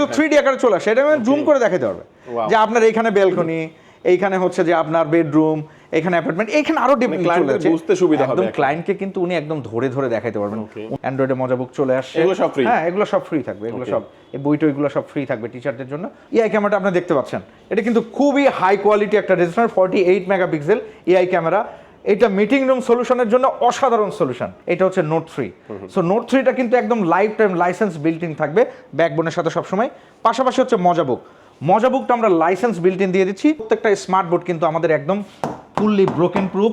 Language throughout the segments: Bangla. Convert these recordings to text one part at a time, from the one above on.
কিন্তু থ্রি ডি আকারে চলে আসে। এটা জুম করে দেখাতে পারবে যে আপনার এইখানে বেলকনি এইখানে হচ্ছে যে আপনার বেডরুম এখানে অ্যাপার্টমেন্ট এখানে আরও client চলে দের বুঝতে সুবিধা হবে একদম ক্লায়েন্টকে কিন্তু উনি একদম ধরে ধরে দেখাতে পারবেন. অ্যান্ড্রয়েডে মজা বুক চলে আসছে এগুলো সব free? হ্যাঁ এগুলো সব ফ্রি থাকবে এগুলো সব। এই বইটা এগুলো সব ফ্রি থাকবে টিচারদের জন্য। এআই ক্যামেরাটা আপনি দেখতে পাচ্ছেন। এটা কিন্তু খুবই হাই কোয়ালিটি একটা register forty eight megapixel AI camera এটা মিটিং রুম সলিউশনের জন্য অসাধারণ সলিউশন এটা হচ্ছে নোট থ্রি সো নোট থ্রিটা কিন্তু একদম life time license built in থাকবে ব্যাকবোনের সাথে সবসময়। পাশাপাশি হচ্ছে মজা বুক মজা বুকটা আমরা লাইসেন্স বিল্ট ইন দিয়ে দিচ্ছি। প্রত্যেকটা স্মার্ট বোর্ড কিন্তু আমাদের একদম fully broken proof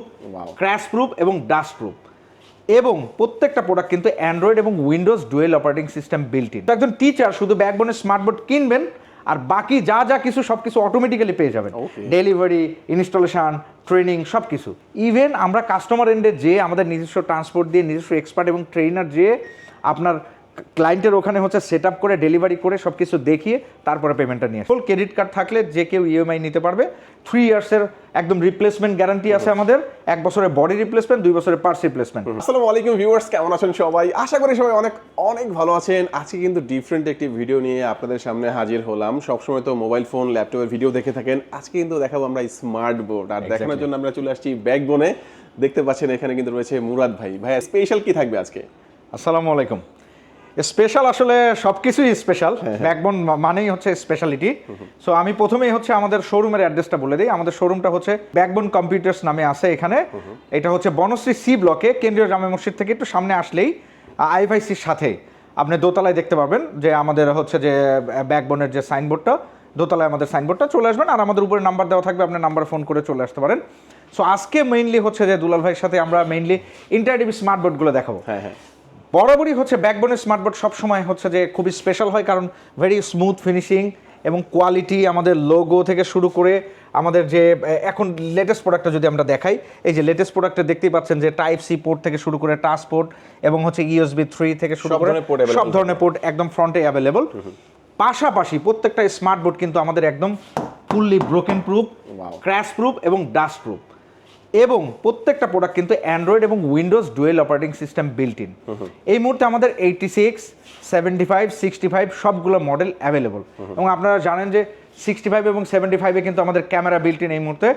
crash proof এবং ডাস্ট প্রুফ এবং প্রত্যেকটা প্রোডাক্ট কিন্তু অ্যান্ড্রয়েড এবং Windows dual operating system built in একজন টিচার শুধু ব্যাকবোনের স্মার্টবোর্ড কিনবেন আর বাকি যা যা কিছু সব কিছু অটোমেটিক্যালি পেয়ে যাবেন. ডেলিভারি ইনস্টলেশন ট্রেনিং সব কিছু ইভেন আমরা কাস্টমার এন্ডে যে আমাদের নিজস্ব ট্রান্সপোর্ট দিয়ে নিজস্ব এক্সপার্ট এবং ট্রেনার যে আপনার ক্লায়েন্টের ওখানে হচ্ছে সেট আপ করে ডেলিভারি করে সব কিছু দেখিয়ে তারপরে পেমেন্টটা নিয়ে ফুল ক্রেডিট কার্ড থাকলে যে কেউ ইএমআই নিতে পারবে। থ্রি ইয়ার্সের একদম রিপ্লেসমেন্ট গ্যারান্টি আছে আমাদের। এক বছরের বডি রিপ্লেসমেন্ট দুই বছরের পার্স রিপ্লেসমেন্ট আসসালামু আলাইকুম ভিউয়ার্স কেমন আছেন সবাই? আশা করি সবাই অনেক অনেক ভালো আছেন। আজকে কিন্তু ডিফারেন্ট একটি ভিডিও নিয়ে আপনাদের সামনে হাজির হলাম। সবসময় তো মোবাইল ফোন ল্যাপটপের ভিডিও দেখে থাকেন। আজকে কিন্তু দেখাবো আমরা স্মার্ট বোর্ড আর দেখানোর জন্য আমরা চলে আসছি ব্যাকবোনে দেখতে পাচ্ছেন এখানে কিন্তু রয়েছে মুরাদ ভাই। ভাই স্পেশাল কি থাকবে আজকে? আসসালামু আলাইকুম। স্পেশাল আসলে সব কিছুই স্পেশাল ব্যাকবোন মানেই হচ্ছে স্পেশালিটি সো আমি প্রথমেই হচ্ছে আমাদের শোরুমের অ্যাড্রেসটা বলে দিই। আমাদের শোরুমটা হচ্ছে ব্যাকবোন কম্পিউটার্স নামে আছে এখানে। এটা হচ্ছে বনশ্রী সি ব্লকে কেন্দ্রীয় জামে মসজিদ থেকে একটু সামনে আসলেই আইএফআইসির সাথে। আপনি দোতলায় দেখতে পাবেন যে আমাদের হচ্ছে যে ব্যাকবোনের যে সাইনবোর্ডটা দোতলায় আমাদের সাইনবোর্ডটা চলে আসবেন। আর আমাদের উপরে নাম্বার দেওয়া থাকবে আপনি নাম্বার ফোন করে চলে আসতে পারেন। সো আজকে মেইনলি হচ্ছে যে দুলাল ভাইয়ের সাথে আমরা মেইনলি ইন্টারটিভি স্মার্ট বোর্ডগুলো দেখাবো। হ্যাঁ হ্যাঁ। বরাবরই হচ্ছে ব্যাকবোনের স্মার্টবোর্ড সবসময় হচ্ছে যে খুবই স্পেশাল হয় কারণ ভেরি স্মুথ ফিনিশিং এবং কোয়ালিটি আমাদের লোগো থেকে শুরু করে আমাদের যে এখন লেটেস্ট প্রোডাক্টটা যদি আমরা দেখাই এই যে লেটেস্ট প্রোডাক্টে দেখতেই পাচ্ছেন যে টাইপ সি পোর্ট থেকে শুরু করে টাচ পোর্ট এবং হচ্ছে ইউএসবি থ্রি থেকে শুরু করে সব ধরনের পোর্ট একদম ফ্রন্টে অ্যাভেলেবল পাশাপাশি প্রত্যেকটা স্মার্টবোর্ড কিন্তু আমাদের একদম fully broken proof crash proof এবং ডাস্ট প্রুফ এবং প্রত্যেকটা প্রোডাক্ট কিন্তু অ্যান্ড্রয়েড এবং Windows dual operating system built in এই মুহূর্তে আমাদের eighty six seventy five sixty five সবগুলো মডেল অ্যাভেলেবল এবং আপনারা জানেন যে সিক্সটি ফাইভ এবং সেভেন্টি ফাইভে কিন্তু আমাদের ক্যামেরা বিল্ট ইন এই মুহূর্তে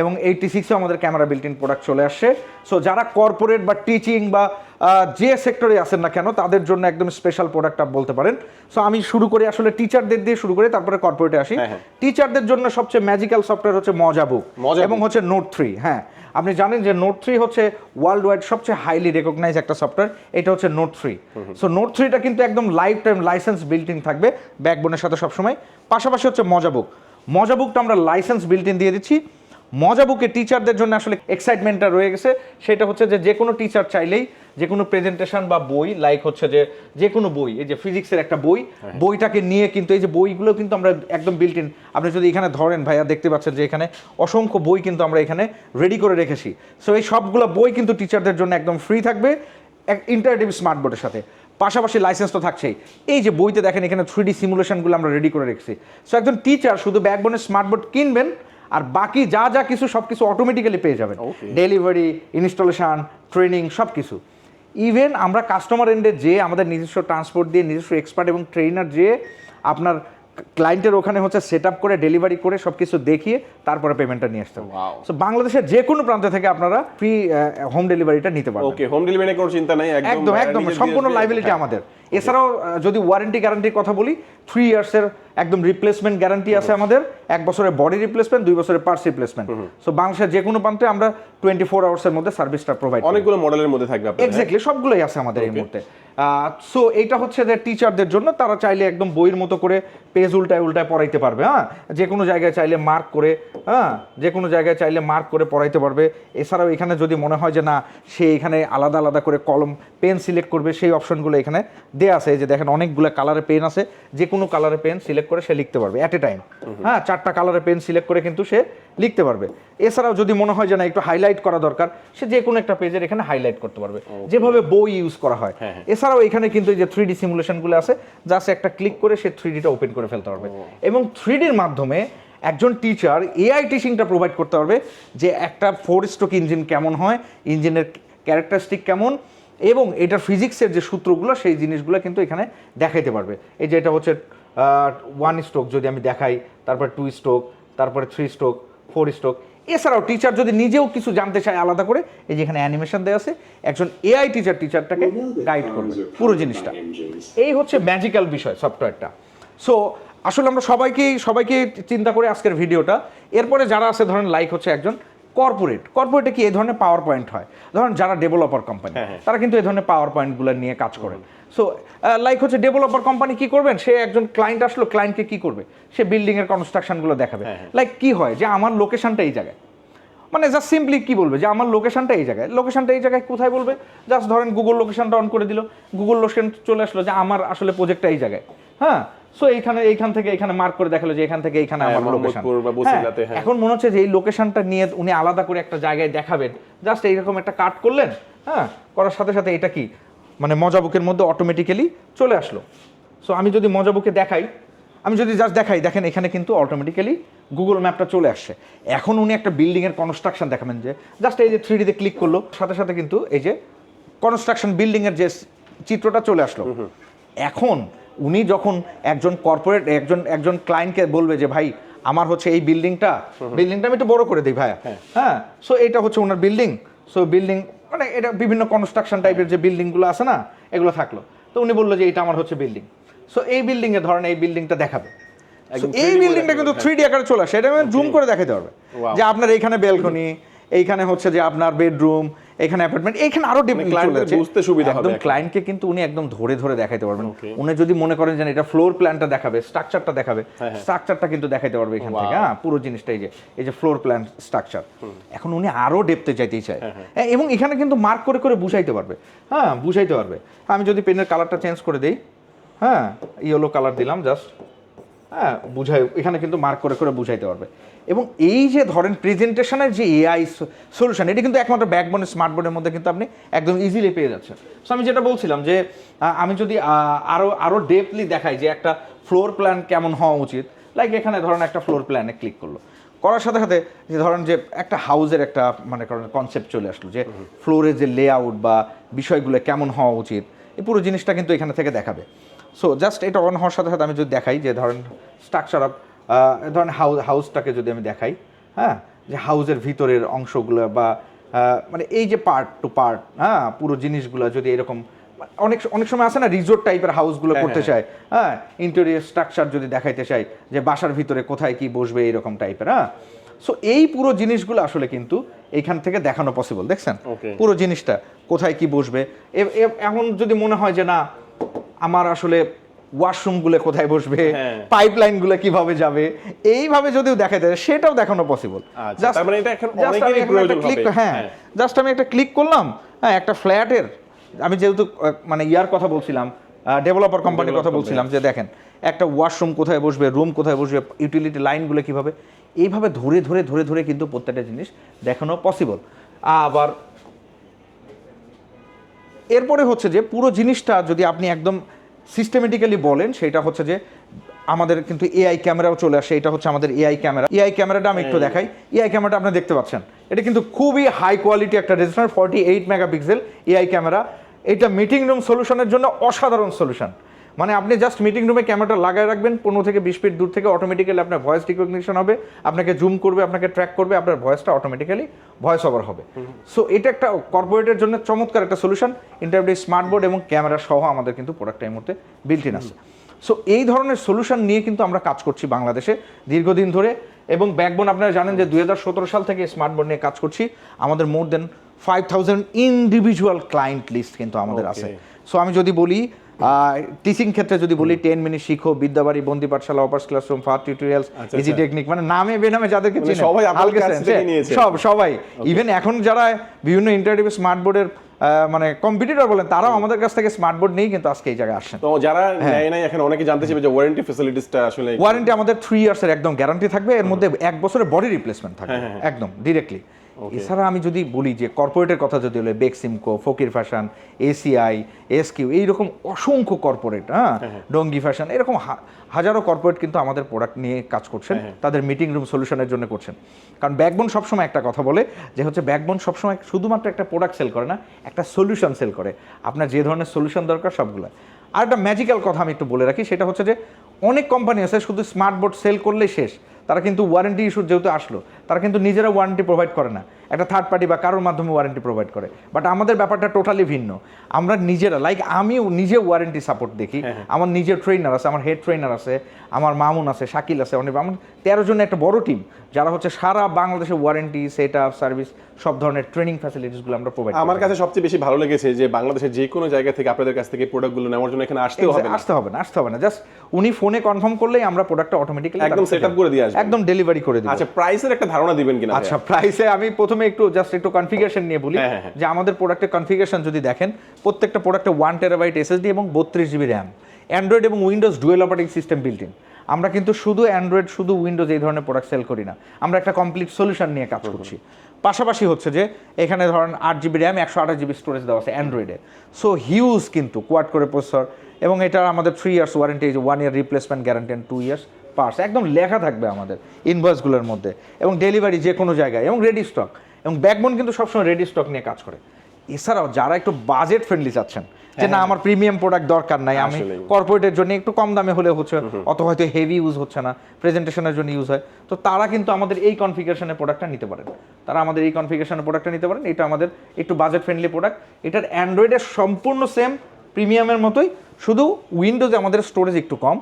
এবং এইটটি সিক্সেও আমাদের ক্যামেরা বিল্ট ইন প্রোডাক্ট চলে আসছে। সো যারা কর্পোরেট বা টিচিং বা যে সেক্টরে আসেন না কেন তাদের জন্য একদম স্পেশাল প্রোডাক্ট বলতে পারেন। সো আমি শুরু করি আসলে টিচারদের দিয়ে শুরু করে তারপরে কর্পোরেটে আসি। হ্যাঁ, হ্যাঁ। টিচারদের জন্য সবচেয়ে ম্যাজিক্যাল সফটওয়্যার হচ্ছে মজা বুক মজা এবং হচ্ছে নোট থ্রি হ্যাঁ। আপনি জানেন যে নোট থ্রি হচ্ছে ওয়ার্ল্ড ওয়াইড সবচেয়ে হাইলি রেকগনাইজ একটা সফটওয়্যার এটা হচ্ছে নোট থ্রি। সো নোট থ্রিটা কিন্তু একদম life time license built in থাকবে ব্যাকবোনের সাথে সবসময়। পাশাপাশি হচ্ছে মজাবুক। মজাবুকটা মজা বুকটা আমরা লাইসেন্স বিল্ট ইন দিয়ে দিচ্ছি। মজা বুকে টিচারদের জন্য আসলে এক্সাইটমেন্টটা রয়ে গেছে। সেটা হচ্ছে যে যে কোনো টিচার চাইলেই যে কোনো প্রেজেন্টেশন বা বই লাইক হচ্ছে যে যে কোনো বই এই যে ফিজিক্সের একটা বই বইটাকে নিয়ে কিন্তু এই যে বইগুলো কিন্তু আমরা একদম বিল্ট ইন আপনি যদি এখানে ধরেন ভাইয়া দেখতে পাচ্ছেন যে এখানে অসংখ্য বই কিন্তু আমরা এখানে রেডি করে রেখেছি। সো এই সবগুলো বই কিন্তু টিচারদের জন্য একদম ফ্রি থাকবে এক ইন্টারেটিভ স্মার্ট বোর্ডের সাথে। পাশাপাশি লাইসেন্স তো থাকছেই। এই যে বইতে দেখেন এখানে থ্রি ডি সিমুলেশনগুলো আমরা রেডি করে রেখেছি। সো একজন টিচার শুধু ব্যাকবোনের স্মার্ট বোর্ড কিনবেন আর বাকি যা যা কিছু সব কিছু অটোমেটিক্যালি পেয়ে যাবেন। ডেলিভারি ইনস্টলেশন ট্রেনিং সব কিছু ইভেন আমরা কাস্টমার এন্ডে যে আমাদের নিজস্ব ট্রান্সপোর্ট দিয়ে নিজস্ব এক্সপার্ট এবং ট্রেনার যে আপনার ক্লায়েন্টের ওখানে হচ্ছে সেট আপ করে ডেলিভারি করে সব কিছু দেখিয়ে তারপরে পেমেন্টটা নিয়ে আসতে হবে। সো বাংলাদেশের যে কোনো প্রান্ত থেকে আপনারা ফ্রি হোম ডেলিভারিটা নিতে পারবেন। ওকে হোম ডেলিভারি কোনো চিন্তা নাই একদম একদম সম্পূর্ণ। লাইবিলিটি হ্যাঁ। আমাদের। এছাড়াও যদি ওয়ারেন্টি গ্যারান্টির কথা বলি থ্রি ইয়ার্সের একদম রিপ্লেসমেন্ট গ্যারান্টি আছে আমাদের। এক বছরের বডি রিপ্লেসমেন্ট দুই বছরের পার্স রিপ্লেসমেন্ট সো বাংলাদেশের যে কোনো প্রান্তে আমরা টোয়েন্টি ফোর আওয়ার্সের মধ্যে সার্ভিসটা প্রোভাইড অনেকগুলো মডেলের মধ্যে থাকবে? এক্স্যাক্টলি সবগুলোই আছে আমাদের এই মুহূর্তে। সো এইটা হচ্ছে যে টিচারদের জন্য তারা চাইলে একদম বইয়ের মতো করে পেজ উল্টায় উল্টায় পড়াইতে পারবে হ্যাঁ? যে কোনো জায়গায় চাইলে মার্ক করে হ্যাঁ? যে কোনো জায়গায় চাইলে মার্ক করে পড়াইতে পারবে। এছাড়াও এখানে যদি মনে হয় যে না সে এখানে আলাদা আলাদা করে কলম পেন সিলেক্ট করবে সেই অপশনগুলো এখানে দেয়া আছে যে দেখেন অনেকগুলো কালারের পেন আছে যে কোনো কালারের পেন সিলেক্ট করে সে লিখতে পারবে অ্যাট এ টাইম হ্যাঁ চারটা কালারের পেন সিলেক্ট করে কিন্তু সে লিখতে পারবে। এছাড়াও যদি মনে হয় যে না একটু হাইলাইট করা দরকার সে যে কোনো একটা পেজের এখানে হাইলাইট করতে পারবে। যেভাবে বই ইউজ করা হয়। হ্যাঁ, হ্যাঁ। এছাড়াও এখানে কিন্তু এই যে থ্রি ডি সিমুলেশনগুলো আছে জাস্ট একটা ক্লিক করে সে থ্রি ডিটা ওপেন করে ফেলতে পারবে। এবং থ্রি ডির মাধ্যমে একজন টিচার এআই টিচিংটা প্রোভাইড করতে পারবে যে একটা ফোর স্ট্রোক ইঞ্জিন কেমন হয় ইঞ্জিনের ক্যারেক্টারিস্টিক কেমন এবং এটার ফিজিক্সের যে সূত্রগুলো সেই জিনিসগুলো কিন্তু এখানে দেখাইতে পারবে। এই যে এটা হচ্ছে ওয়ান স্ট্রোক যদি আমি দেখাই তারপরে টু স্ট্রোক তারপরে থ্রি স্ট্রোক ফোর স্ট্রোক এছাড়াও টিচার যদি নিজেও কিছু জানতে চায় আলাদা করে এই যে এখানে অ্যানিমেশন দেওয়া আছে একজন এআই টিচার টিচারটাকে গাইড করবে পুরো জিনিসটা। এই হচ্ছে ম্যাজিক্যাল বিষয় সফটওয়্যারটা সো আসলে আমরা সবাইকেই সবাইকে চিন্তা করে আজকের ভিডিওটা। এরপরে যারা আছে ধরেন লাইক হচ্ছে একজন কর্পোরেট কর্পোরেটে কি এই ধরনের পাওয়ার পয়েন্ট হয়? ধরেন যারা ডেভেলপার কোম্পানি তারা কিন্তু এই ধরনের পাওয়ার পয়েন্টগুলো নিয়ে কাজ করেন সো লাইক হচ্ছে ডেভেলপার কোম্পানি কি করবেন? সে একজন ক্লায়েন্ট আসলো ক্লায়েন্টকে কি করবে? সে বিল্ডিংয়ের এর কনস্ট্রাকশনগুলো দেখাবে। লাইক কি হয়? যে আমার লোকেশনটা এই জায়গায়। মানে জাস্ট সিম্পলি কি বলবে? যে আমার লোকেশনটা এই জায়গায়। লোকেশনটা এই জায়গায় কোথায় বলবে? জাস্ট ধরেন গুগল লোকেশনটা অন করে দিল। গুগল লোকেশন চলে আসলো যে আমার আসলে প্রজেক্টটা এই জায়গায়। হ্যাঁ? সো এইখানে এইখান থেকে এখানে মার্ক করে দেখাল যে এখান থেকে এইখানে হ্যাঁ, আমার লোকেশন বসিলাতে, হ্যাঁ। এখন মনে হচ্ছে যে এই লোকেশনটা নিয়ে উনি আলাদা করে একটা জায়গায় দেখাবেন। জাস্ট এইরকম একটা কাট করলেন হ্যাঁ করার সাথে সাথে এটা কি? মানে মজাবুকের মধ্যে অটোমেটিক্যালি চলে আসলো। সো আমি যদি মজাবুকে দেখাই আমি যদি জাস্ট দেখাই দেখেন এখানে কিন্তু অটোমেটিক্যালি গুগল ম্যাপটা চলে আসছে। এখন উনি একটা বিল্ডিং এর কনস্ট্রাকশন দেখাবেন যে জাস্ট এই যে থ্রি ডিতে ক্লিক করল সাথে সাথে কিন্তু এই যে কনস্ট্রাকশন বিল্ডিং এর যে চিত্রটা চলে আসলো। এখন উনি যখন একজন কর্পোরেট একজন একজন ক্লায়েন্টকে বলবে যে ভাই আমার হচ্ছে এই বিল্ডিংটা বিল্ডিংটা আমি একটু বড় করে দিই ভাইয়া হ্যাঁ। সো এটা হচ্ছে ওনার বিল্ডিং সো বিল্ডিং মানে এটা বিভিন্ন কনস্ট্রাকশন টাইপের যে বিল্ডিংগুলো আছে না এগুলো থাকল। তো উনি বলল যে এটা আমার হচ্ছে বিল্ডিং সো এই বিল্ডিং এ ধরেন এই বিল্ডিংটা দেখাবে। এই বিল্ডিংটা কিন্তু থ্রি ডি আকারে চলে আসে। এটা জুম করে দেখাতে পারবে যে আপনার এইখানে বেলকনি এইখানে হচ্ছে যে আপনার বেডরুম এখানে অ্যাপার্টমেন্ট এইখানে আরও চলে বুঝতে সুবিধা হবে একদম ক্লায়েন্টকে কিন্তু উনি একদম ধরে ধরে দেখাইতে পারবেন। উনি যদি মনে করেন যে এটা ফ্লোর প্ল্যানটা দেখাবে স্ট্রাকচারটা দেখাবে হ্যাঁ, হ্যাঁ। স্ট্রাকচারটা কিন্তু দেখাইতে পারবে এখান থেকে। হ্যাঁ পুরো জিনিসটাই যে এই যে ফ্লোর প্ল্যান স্ট্রাকচার এখন উনি আরও ডেপতে চাইতেই চায়। হ্যাঁ, এবং এখানে কিন্তু মার্ক করে করে বুঝাইতে পারবে। হ্যাঁ বুঝাইতে পারবে। আমি যদি পেনের কালারটা চেঞ্জ করে দেই হ্যাঁ ইয়েলো কালার দিলাম জাস্ট হ্যাঁ বুঝাই এখানে কিন্তু মার্ক করে করে বুঝাইতে পারবে। এবং এই যে ধরেন প্রেজেন্টেশনের যে এআই সলিউশন এটি কিন্তু একমাত্র ব্যাকবোনের স্মার্টবোর্ডের মধ্যে কিন্তু আপনি একদম ইজিলি পেয়ে যাচ্ছেন। সো আমি যেটা বলছিলাম যে আমি যদি আরও আরও আরও ডেপলি দেখাই যে একটা ফ্লোর প্ল্যান কেমন হওয়া উচিত লাইক এখানে ধরেন একটা ফ্লোর প্ল্যানে ক্লিক করল। করার সাথে সাথে যে ধরেন যে একটা হাউজের একটা মানে করেন কনসেপ্ট চলে আসলো যে ফ্লোরের যে লেআউট বা বিষয়গুলো কেমন হওয়া উচিত এই পুরো জিনিসটা কিন্তু এখানে থেকে দেখাবে। সো জাস্ট এটা অন হওয়ার সাথে সাথে আমি যদি দেখাই যে ধরেন স্ট্রাকচার অফ ধরেন হাউস হাউসটাকে যদি আমি দেখাই হ্যাঁ যে হাউসের ভিতরের অংশগুলো বা মানে এই যে পার্ট টু পার্ট হ্যাঁ পুরো জিনিসগুলো যদি এরকম অনেক অনেক সময় আছে না রিসোর্ট টাইপের হাউসগুলো হ্যাঁ, করতে চায় হ্যাঁ ইন্টেরিয়র স্ট্রাকচার যদি দেখাইতে চাই যে বাসার ভিতরে কোথায় কি বসবে এরকম টাইপের হ্যাঁ। সো এই পুরো জিনিসগুলো আসলে কিন্তু এইখান থেকে দেখানো পসিবল দেখছেন? পুরো জিনিসটা কোথায় কি বসবে? এখন যদি মনে হয় যে না আমার আসলে ওয়াশরুমগুলো কোথায় বসবে হ্যাঁ। পাইপলাইনগুলো কীভাবে যাবে এইভাবে যদিও দেখা যায় সেটাও দেখানো পসিবল আচ্ছা, মানে হবে। হ্যাঁ হ্যাঁ। জাস্ট আমি একটা ক্লিক করলাম হ্যাঁ একটা ফ্ল্যাটের আমি যেহেতু মানে ইয়ার কথা বলছিলাম ডেভেলপার কোম্পানির কথা বলছিলাম যে দেখেন একটা ওয়াশরুম কোথায় বসবে রুম কোথায় বসবে ইউটিলিটি লাইনগুলো কীভাবে এইভাবে ধরে ধরে ধরে ধরে কিন্তু প্রত্যেকটা জিনিস দেখানো পসিবল আবার এরপরে হচ্ছে যে পুরো জিনিসটা যদি আপনি একদম সিস্টেমেটিক্যালি বলেন সেটা হচ্ছে যে আমাদের কিন্তু এআই ক্যামেরাও চলে আসে এটা হচ্ছে আমাদের এআই ক্যামেরা এআই ক্যামেরাটা আমি একটু দেখাই। এআই ক্যামেরাটা আপনি দেখতে পাচ্ছেন। এটা কিন্তু খুবই হাই কোয়ালিটি একটা register forty eight megapixel AI camera এটা মিটিং রুম সলিউশনের জন্য অসাধারণ সলিউশন মানে আপনি জাস্ট মিটিং রুমে ক্যামেরাটা লাগায় রাখবেন পনেরো থেকে বিশ ফিট দূর থেকে অটোমেটিক্যালি আপনার ভয়েস রিকগনিশন হবে আপনাকে জুম করবে আপনাকে ট্র্যাক করবে আপনার ভয়েসটা অটোমেটিক্যালি ভয়েস ওভার হবে। সো এটা একটা কর্পোরেটের জন্য চমৎকার একটা সলিউশন ইন্টারভিউ স্মার্টবোর্ড এবং ক্যামেরা সহ আমাদের কিন্তু প্রোডাক্টটা এই মুহূর্তে বিল্ট ইন আছে। সো এই ধরনের সলিউশন নিয়ে কিন্তু আমরা কাজ করছি বাংলাদেশে দীর্ঘদিন ধরে এবং ব্যাকবোন আপনারা জানেন যে দুই হাজার সতেরো সাল থেকে স্মার্টবোর্ড নিয়ে কাজ করছি আমাদের more than five thousand individual client list কিন্তু আমাদের আছে। সো আমি যদি বলি টিচিং ক্ষেত্রে যদি বলি টেন মিনিট শিখো বিদ্যাবাড়ি বন্দি পাঠশালা অপার্স ক্লাসরুম ফার টিউটোরিয়ালস ইজি। টেকনিক মানে নামে বেনামে যাদেরকে মানে সবাই। সব সবাই। ইভেন এখন যারা বিভিন্ন ইন্টারভিউ স্মার্টবোর্ডের মানে কম্পিটিটর বলেন তারাও আমাদের কাছ থেকে স্মার্টবোর্ড নেই কিন্তু আজকে এই জায়গায় আসছেন তো যারা হ্যাঁ। নেয় নাই এখন অনেকে জানতে চাইবে যে ওয়ারেন্টি ফ্যাসিলিটিসটা আসলে ওয়ারেন্টি আমাদের থ্রি ইয়ার্সের একদম গ্যারান্টি থাকবে এর মধ্যে এক বছরের বডি রিপ্লেসমেন্ট থাকবে হ্যাঁ, হ্যাঁ, একদম ডিরেক্টলি এছাড়া আমি যদি বলি যে কর্পোরেটের কথা যদি হলে Beximco Fakir Fashion ACI SQ এইরকম অসংখ্য কর্পোরেট হ্যাঁ? ডঙ্গি ফ্যাশন এরকম হাজারো কর্পোরেট কিন্তু আমাদের প্রোডাক্ট নিয়ে কাজ করছেন হ্যাঁ, তাদের মিটিং রুম সলিউশনের জন্য করছেন। কারণ ব্যাকবোন সবসময় একটা কথা বলে যে হচ্ছে ব্যাকবোন সবসময় শুধুমাত্র একটা প্রোডাক্ট সেল করে না একটা সলিউশন সেল করে। আপনার যে ধরনের সলিউশন দরকার সবগুলো। আর একটা ম্যাজিক্যাল কথা আমি একটু বলে রাখি সেটা হচ্ছে যে অনেক কোম্পানি আছে শুধু স্মার্ট বোর্ড সেল করলে শেষ। তারা কিন্তু ওয়ারেন্টি ইস্যু যেহেতু আসলো তারা কিন্তু নিজেরা ওয়ারেন্টি প্রোভাইড করে না। একটা থার্ড পার্টি বা কারোর মাধ্যমে ওয়ারেন্টি প্রোভাইড করে। বাট আমাদের ব্যাপারটা টোটালি ভিন্ন। আমরা নিজেরা লাইক আমিও নিজে ওয়ারেন্টি সাপোর্ট দেখি। আমার নিজের ট্রেনার আছে আমার হেড ট্রেনার আছে আমার মামুন আছে শাকিল আছে অনেক আমার তেরো জনের একটা বড় টিম যারা হচ্ছে সারা বাংলাদেশে ওয়ারেন্টি সেট আপ সার্ভিস সব ধরনের ট্রেনিং ফ্যাসিলিটিসগুলো আমরা প্রোভাইড আমার কাছে সবচেয়ে বেশি ভালো লেগেছে যে বাংলাদেশের যে কোনো জায়গা থেকে আপনাদের কাছ থেকে প্রোডাক্টগুলো নেওয়ার জন্য এখানে আসতেও হবে আসতে হবে না আসতে হবে না। জাস্ট উনি ফোনে কনফার্ম করলেই আমরা প্রোডাক্টটা অটোমেটিক্যালি একদম সেট আপ করে দিয়ে আসবেন। একদম ডেলিভারি করে দিই আচ্ছা প্রাইসের একটা ধারণা দিবেন কিনা? আচ্ছা প্রাইসে আমি প্রথমে একটু জাস্ট একটু কনফিগারেশন নিয়ে বলি হ্যাঁ, হ্যাঁ, হ্যাঁ। যে আমাদের প্রোডাক্টের কনফিগারেশন যদি দেখেন প্রত্যেকটা প্রোডাক্টে ওয়ান টেরাবাইট এসএসডি এবং বত্রিশ জিবি র্যাম অ্যান্ড্রয়েড এবং Windows dual operating system built in আমরা কিন্তু শুধু অ্যান্ড্রয়েড শুধু উইন্ডোজ এই ধরনের প্রোডাক্ট সেল করি না। আমরা একটা কমপ্লিট সলিউশন নিয়ে কাজ করছি। পাশাপাশি হচ্ছে যে এখানে ধরেন আট জিবি র্যাম একশো আঠাশ জিবি স্টোরেজ দেওয়া আছে অ্যান্ড্রয়েডে সো হিউজ কিন্তু কোয়াড করে প্রসেসর এবং এটা আমাদের three years warranty one year replacement guarantee and two years parts একদম লেখা থাকবে আমাদের ইনভয়েসগুলোর মধ্যে এবং ডেলিভারি যে কোনো জায়গায় এবং রেডি স্টক এবং ব্যাকবোন কিন্তু সবসময় রেডি স্টক নিয়ে কাজ করে। এছাড়াও যারা একটু বাজেট ফ্রেন্ডলি চাচ্ছেন যে না আমার প্রিমিয়াম প্রোডাক্ট দরকার নাই আমি। কর্পোরেটের জন্য একটু কম দামে হলে হচ্ছে অত হয়তো হেভি ইউজ হচ্ছে না প্রেজেন্টেশনের জন্য ইউজ হয় তো তারা কিন্তু আমাদের এই কনফিগারেশনের প্রোডাক্টটা নিতে পারেন। তারা আমাদের এই কনফিগারেশনের প্রোডাক্টটা নিতে পারেন এটা আমাদের একটু বাজেট ফ্রেন্ডলি প্রোডাক্ট এটার অ্যান্ড্রয়েডের সম্পূর্ণ সেম প্রিমিয়ামের মতোই শুধু উইন্ডোজে আমাদের স্টোরেজ একটু কম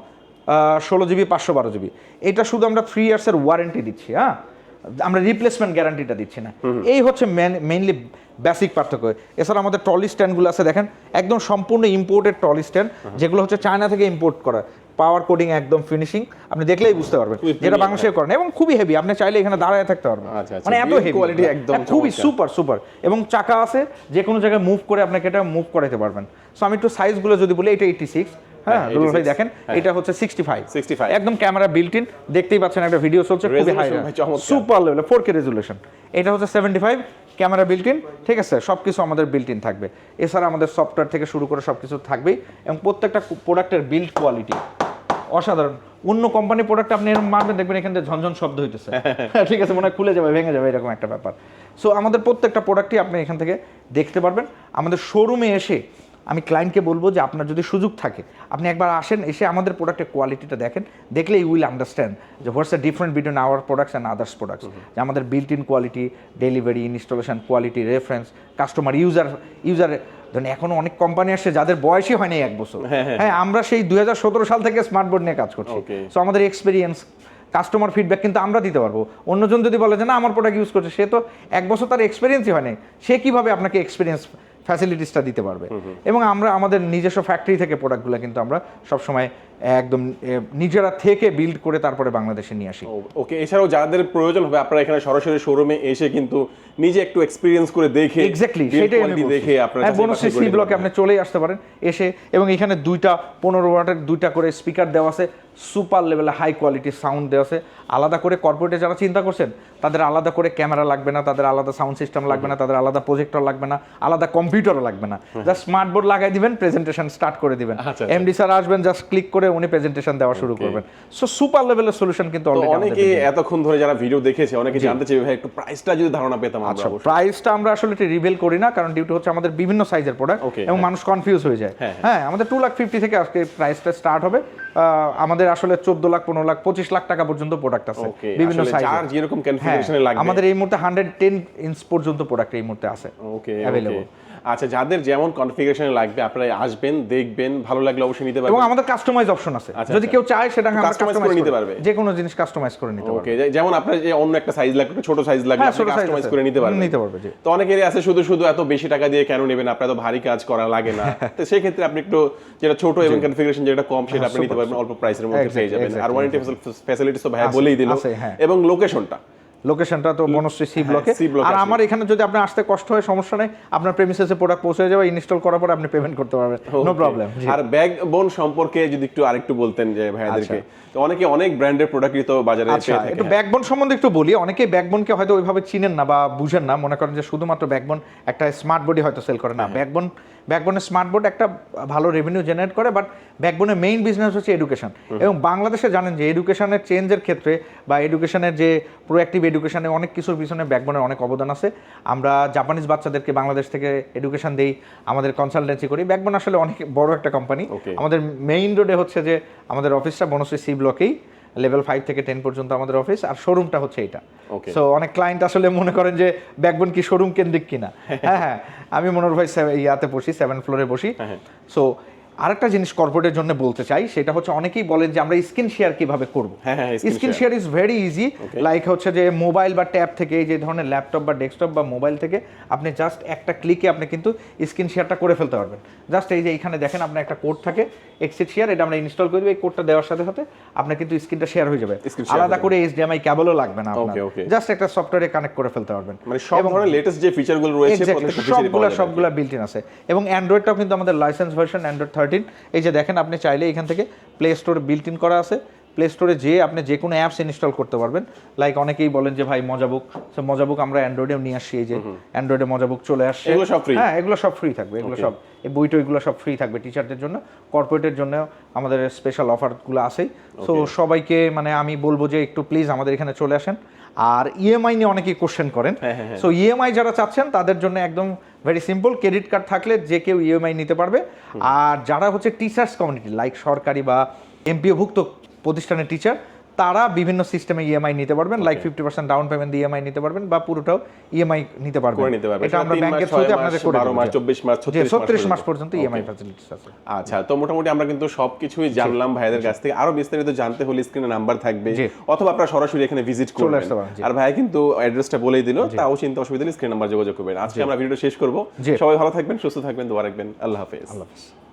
ষোলো জিবি পাঁচশো বারো জিবি। এটা শুধু আমরা থ্রি ইয়ার্সের ওয়ারেন্টি দিচ্ছি হ্যাঁ? আমরা রিপ্লেসমেন্ট গ্যারান্টিটা দিচ্ছি না। এই হচ্ছে মেইনলি বেসিক পার্থক্য। এছাড়া আমাদের ট্রলি স্ট্যান্ডগুলো আছে দেখেন একদম সম্পূর্ণ ইম্পোর্টেড ট্রলি স্ট্যান্ড যেগুলো হচ্ছে চায়না থেকে ইম্পোর্ট করা। পাওয়ার কোডিং একদম ফিনিশিং আপনি দেখলেই বুঝতে পারবেন যেটা বাংলাদেশে করেন এবং খুবই হেভি আপনি চাইলে এখানে দাঁড়ায় থাকতে পারবেন। আচ্ছা, আচ্ছা। মানে এত হেভি কোয়ালিটি একদম খুবই সুপার সুপার এবং চাকা আছে যে কোনো জায়গায় মুভ করে আপনাকে এটা মুভ করাতে পারবেন। সো আমি একটু সাইজগুলো যদি বলি এটা এইটি সিক্স হ্যাঁ হ্যাঁ, ভাই দেখেন হ্যাঁ। এটা হচ্ছে সিক্সটি ফাইভ 65 একদম ক্যামেরা বিল্ট ইন দেখতেই পাচ্ছেন একটা ভিডিও চলছে খুবই high. Super level four K resolution এটা হচ্ছে seventy five camera built in ঠিক আছে? সব কিছু আমাদের বিল্ট ইন থাকবে। এছাড়া আমাদের সফটওয়্যার থেকে শুরু করে সব কিছু থাকবেই এবং প্রত্যেকটা প্রোডাক্টের বিল্ড কোয়ালিটি অসাধারণ। অন্য কোম্পানি প্রোডাক্ট আপনি এরকম মারবেন দেখবেন এখান থেকে ঝনঝন শব্দ হইতেছে। ঠিক আছে মনে হয় খুলে যাবে ভেঙে যাবে এরকম একটা ব্যাপার। সো আমাদের প্রত্যেকটা প্রোডাক্টই আপনি এখান থেকে দেখতে পারবেন। আমাদের শোরুমে এসে আমি ক্লায়েন্টকে বলব যে আপনার যদি সুযোগ থাকে আপনি একবার আসেন এসে আমাদের প্রোডাক্টের কোয়ালিটিটা দেখেন দেখলে ইউ উইল আন্ডারস্ট্যান্ড যে what's the different between our products and others products যে আমাদের built in quality delivery installation quality reference customer user user ধরেন এখনও অনেক কোম্পানি আসছে যাদের বয়সই হয় হয়নি এক বছর। হ্যাঁ আমরা সেই দুই হাজার সতেরো সাল থেকে স্মার্ট বোর্ড নিয়ে কাজ করছি। সো আমাদের এক্সপিরিয়েন্স কাস্টমার ফিডব্যাক কিন্তু আমরা দিতে পারব। অন্যজন যদি বলে যে না আমার প্রোডাক্ট ইউজ করছে। সে তো এক বছর তার এক্সপিরিয়েন্সই হয়নি। সে কীভাবে আপনাকে এক্সপিরিয়েন্স ফ্যাসিলিটিসটা দিতে পারবে। এবং আমরা আমাদের নিজস্ব ফ্যাক্টরি থেকে প্রোডাক্টগুলো কিন্তু আমরা সবসময় একদম নিজেরা থেকে বিল্ড করে তারপরে বাংলাদেশে নিয়ে আসি। ওকে এছাড়াও যাদের প্রয়োজন হবে আপনারা এখানে সরাসরি শোরুমে এসে কিন্তু নিজে একটু এক্সপিরিয়েন্স করে দেখে এক্স্যাক্টলি সেটাই আমি দেখে আপনারা বনশ্রী সি ব্লকে আপনি চলেই আসতে পারেন এসে এবং এখানে দুইটা পনেরো ওয়াটের দুইটা করে স্পিকার দেওয়া আছে সুপার লেভেলে হাই কোয়ালিটির সাউন্ড দেওয়া আছে। আলাদা করে কর্পোরেটে যারা চিন্তা করছেন তাদের আলাদা করে ক্যামেরা লাগবে না তাদের আলাদা সাউন্ড সিস্টেম লাগবে না তাদের আলাদা প্রজেক্টর লাগবে না আলাদা কম্পিউটারও লাগবে না। জাস্ট স্মার্ট বোর্ড লাগাই দিবেন প্রেজেন্টেশন স্টার্ট করে দিবেন। আচ্ছা, আচ্ছা। এমডি স্যার আসবেন জাস্ট ক্লিক করে উনি প্রেজেন্টেশন দেওয়া শুরু করবেন। সো সুপার লেভেলের সলিউশন কিন্তু অলরেডি অনেকে এতক্ষণ ধরে যারা ভিডিও দেখেছে অনেকে জানতে চাইবে ভাই একটু প্রাইসটা যদি ধারণা পেতাম আচ্ছা প্রাইসটা আমরা আসলে রিভেল করি না কারণ ডিউটি হচ্ছে আমাদের বিভিন্ন সাইজের প্রোডাক্ট এবং হ্যাঁ। মানুষ কনফিউজ হয়ে যায়। হ্যাঁ, হ্যাঁ। আমাদের টু লাখ ফিফটি থেকে আজকে প্রাইসটা স্টার্ট হবে। আমাদের আসলে চোদ্দ লাখ পনেরো লাখ পঁচিশ লাখ টাকা পর্যন্ত প্রোডাক্ট আছে বিভিন্ন সাইজ। আমাদের এই মুহূর্তে হান্ড্রেড টেন ইঞ্চ পর্যন্ত প্রোডাক্ট এই মুহূর্তে আছে ওকে Available. আচ্ছা যাদের যেমন কনফিগারেশন লাগবে আপনারা আসবেন দেখবেন ভালো লাগলে অবশ্যই নিতে পারবেন। এবং আমাদের কাস্টমাইজ অপশন আছে। আচ্ছা, যদি আচ্ছা। কেউ চায় সেটা আমরা Customize করে নিতে পারবে। যে কোনো জিনিস কাস্টমাইজ করে নিতে পারবে। ওকে যেমন আপনার যে অন্য একটা সাইজ লাগবে ছোট সাইজ লাগবে হ্যাঁ, আপনি কাস্টমাইজ করে নিতে পারবেন। নিতে পারবে। তো অনেকেরই আছে শুধু শুধু এত বেশি টাকা দিয়ে কেন নেবেন? আপনার তো ভারী কাজ করা লাগে না। তো সেই ক্ষেত্রে আপনি একটু যেটা ছোট এবং কনফিগারেশন যেটা কম সেটা আপনি নিতে পারবেন। অল্প প্রাইসের মধ্যে পেয়ে যাবেন। আর ওয়ারেন্টি ফ্যাসিলিটিস তো আছে, বলেই দিল। হ্যাঁ। এবং লোকেশনটা লোকেশনটা তো বনশ্রী সি হ্যাঁ, ব্লকে আর আমার এখানে যদি আপনি আসতে কষ্ট হয় সমস্যা নেই আপনার প্রেমিসেসে প্রোডাক্ট পৌঁছে যাবে ইনস্টল করার পরে আপনি পেমেন্ট করতে পারবেন। নো প্রবলেম আর ব্যাগ বোন সম্পর্কে যদি একটু আরেকটু বলতেন যে ভাইয়াদেরকে। তো অনেকে অনেক ব্র্যান্ডের প্রোডাক্টই তো বাজারে আচ্ছা একটু ব্যাকবোন সম্বন্ধে একটু বলি। অনেকেই ব্যাকবোনকে হয়তো ওইভাবে চিনেন না বা বুঝেন না। মনে করেন যে শুধুমাত্র ব্যাকবোন একটা স্মার্ট বডি হয়তো সেল করে না। ব্যাকবোন ব্যাকবোনের স্মার্ট বোর্ড একটা ভালো রেভিনিউ জেনারেট করে বাট ব্যাকবোনের মেইন বিজনেস হচ্ছে এডুকেশন এবং বাংলাদেশে জানেন যে এডুকেশনের চেঞ্জের ক্ষেত্রে বা এডুকেশনের যে প্রোঅ্যাক্টিভ এডুকেশনে অনেক কিছুর পিছনে ব্যাকবোনের অনেক অবদান আছে। আমরা জাপানিজ বাচ্চাদেরকে বাংলাদেশ থেকে এডুকেশন দেই আমাদের কনসালটেন্সি করি। ব্যাকবোন আসলে অনেক বড় একটা কোম্পানি আমাদের মেইন রোডে হচ্ছে যে আমাদের অফিসটা বনশ্রী সি ব্লকেই লেভেল ফাইভ থেকে টেন পর্যন্ত আমাদের অফিস আর শোরুমটা হচ্ছে এটা। সো অনেক ক্লায়েন্ট আসলে মনে করেন যে ব্যাকবোন কি শোরুম কেন্দ্রিক কিনা। হ্যাঁ হ্যাঁ। আমি মনোর ভাই ইয়াতে বসি সেভেন ফ্লোরে বসি। হ্যাঁ। সো আরেকটা জিনিস কর্পোরেটের জন্য বলতে চাই সেটা হচ্ছে অনেকেই বলেন যে আমরা স্ক্রিন শেয়ার কীভাবে করব। Screen share is very easy like হচ্ছে যে মোবাইল বা ট্যাব থেকে এই যে ধরনের ল্যাপটপ বা ডেস্কটপ বা মোবাইল থেকে আপনি জাস্ট একটা ক্লিকে আপনি কিন্তু স্ক্রিন শেয়ারটা করে ফেলতে পারবেন। জাস্ট এই যে এখানে দেখেন আপনার একটা কোড থাকে এক্সিট শেয়ার এটা আমরা ইনস্টল করে দিব এই কোডটা দেওয়ার সাথে সাথে আপনার কিন্তু স্ক্রিনটা শেয়ার হয়ে যাবে। আলাদা করে এইচডিএমআই কেবলও লাগবে না আপনার. জাস্ট একটা সফটওয়্যারে কানেক্ট করে ফেলতে পারবেন। মানে সব ধরনের লেটেস্ট যে ফিচারগুলো রয়েছে সবগুলা। সবগুলা বিল্ট ইন আছে। এবং অ্যান্ড্রয়েডটাও কিন্তু আমাদের লাইসেন্স ভার্সন অ্যান্ড্রয়েড থার্টিন এই যে দেখেন আপনি চাইলে এখান থেকে প্লে স্টোর বিল্ট ইন করা আছে। প্লে স্টোরে যেয়ে আপনি যে কোনো অ্যাপস ইনস্টল করতে পারবেন। লাইক অনেকেই বলেন যে ভাই মজাবুক। সো মজাবুক আমরা অ্যান্ড্রয়েডেও নিয়ে আসছি এই যে অ্যান্ড্রয়েডে মজাবুক চলে আসছে। এগুলো সব free? হ্যাঁ এগুলো সব ফ্রি থাকবে এগুলো সব এই বই টইগুলো সব ফ্রি থাকবে টিচারদের জন্য। কর্পোরেটের জন্য আমাদের স্পেশাল অফারগুলো আছেই। সো সবাইকে মানে আমি বলব যে একটু প্লিজ আমাদের এখানে চলে আসেন। আর ইএমআই নিয়ে অনেকেই কোশ্চেন করেন। হ্যাঁ, হ্যাঁ, হ্যাঁ। সো ইএমআই যারা চাচ্ছেন তাদের জন্য একদম ভেরি সিম্পল ক্রেডিট কার্ড থাকলে যে কেউ ইএমআই নিতে পারবে। আর যারা হচ্ছে টিচার্স কমিউনিটি লাইক সরকারি বা এমপিওভুক্ত প্রতিষ্ঠানের টিচার তারা বিভিন্ন সিস্টেমে ইএমআই নিতে পারবেন like fifty percent down payment দিয়ে ইএমআই নিতে পারবেন বা পুরোটাও ইএমআই নিতে পারবেন। নিতে পারবেন। এটা আমরা ব্যাংকের থ্রুতে আপনাদের করে বারো মাস। চব্বিশ মাস, ছত্রিশ মাস পর্যন্ত। ইএমআই ফ্যাসিলিটিস আছে। আচ্ছা তো মোটামুটি আমরা কিন্তু সবকিছুই জানলাম ভাইদের কাছ থেকে। আরও বিস্তারিত জানতে হলে স্ক্রিনে নাম্বার থাকবে। অথবা আপনারা সরাসরি এখানে ভিজিট করবেন। আর ভাই কিন্তু অ্যাড্রেসটা বলেই দিল তাও চিন্তা অসুবিধা নেই স্ক্রিন নাম্বার যোগাযোগ করবেন। আজকে আমরা ভিডিওটা শেষ করব। সবাই ভালো থাকবেন সুস্থ থাকবেন দোয়া রাখবেন। আল্লাহ হাফেজ। আল্লাহ হাফেজ।